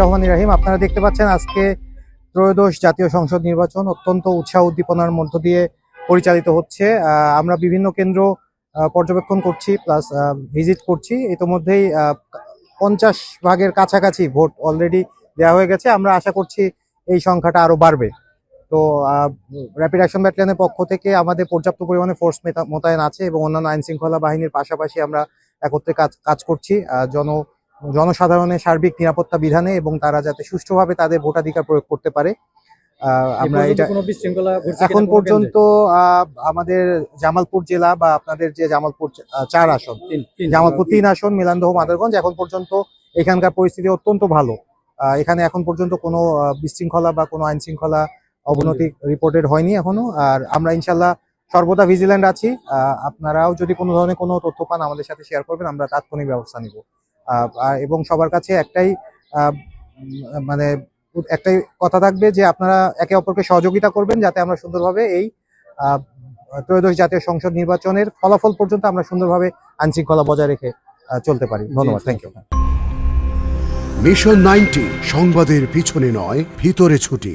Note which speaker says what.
Speaker 1: রহমানির রহিম। আপনারা দেখতে পাচ্ছেন আজকে ত্রয়োদশ জাতীয় সংসদ নির্বাচন অত্যন্ত উৎসাহ উদ্দীপনার মধ্য দিয়ে পরিচালিত হচ্ছে। আমরা বিভিন্ন কেন্দ্র পর্যবেক্ষণ করছি প্লাস ভিজিট করছি। ইতোমধ্যেই পঞ্চাশ ভাগের কাছাকাছি ভোট অলরেডি দেওয়া হয়ে গেছে। আমরা আশা করছি এই সংখ্যাটা আরও বাড়বে। তো র্যাপিড অ্যাকশন ব্যাটালিয়নের পক্ষ থেকে আমাদের পর্যাপ্ত পরিমাণে ফোর্স মোতায়েন আছে এবং অন্যান্য আইন শৃঙ্খলা বাহিনীর পাশাপাশি আমরা একত্রে কাজ কাজ করছি। জন জনসাধারণের সার্বিক নিরাপত্তা বিধানে এবং তারা যাতে সুষ্ঠুভাবে তাদের ভোটাধিকার প্রয়োগ করতে পারে আমরা এটা এখন পর্যন্ত আমাদের জামালপুর জেলা বা আপনাদের যে জামালপুর চার আসন জামালপুর তিন। আসন মিলান্দহ মাদারগঞ্জ এখন পর্যন্ত এখানকার পরিস্থিতি অত্যন্ত ভালো। আহ, এখানে এখন পর্যন্ত কোনো বিশৃঙ্খলা বা কোনো আইন শৃঙ্খলা অবনতি রিপোর্টেড হয়নি এখনও। আর আমরা ইনশাল্লাহ সর্বদা ভিজিল্যান্ট আছি। আহ, আপনারাও যদি কোনো ধরনের কোনো তথ্য পান আমাদের সাথে শেয়ার করবেন আমরা তাৎক্ষণিক ব্যবস্থা নিব। এবং সবার কাছে একটাই মানে একটাই কথা থাকবে যে আপনারা একে অপরকে সহযোগিতা করবেন যাতে আমরা সুন্দরভাবে এই ত্রয়োদশ জাতীয় সংসদ নির্বাচনের ফলাফল পর্যন্ত আমরা সুন্দরভাবে আইন শৃঙ্খলা বজায় রেখে চলতে পারি। ধন্যবাদ। থ্যাংক ইউ
Speaker 2: মিশন নাইনটি সংবাদের পিছনে নয় ভিতরে ছুটি।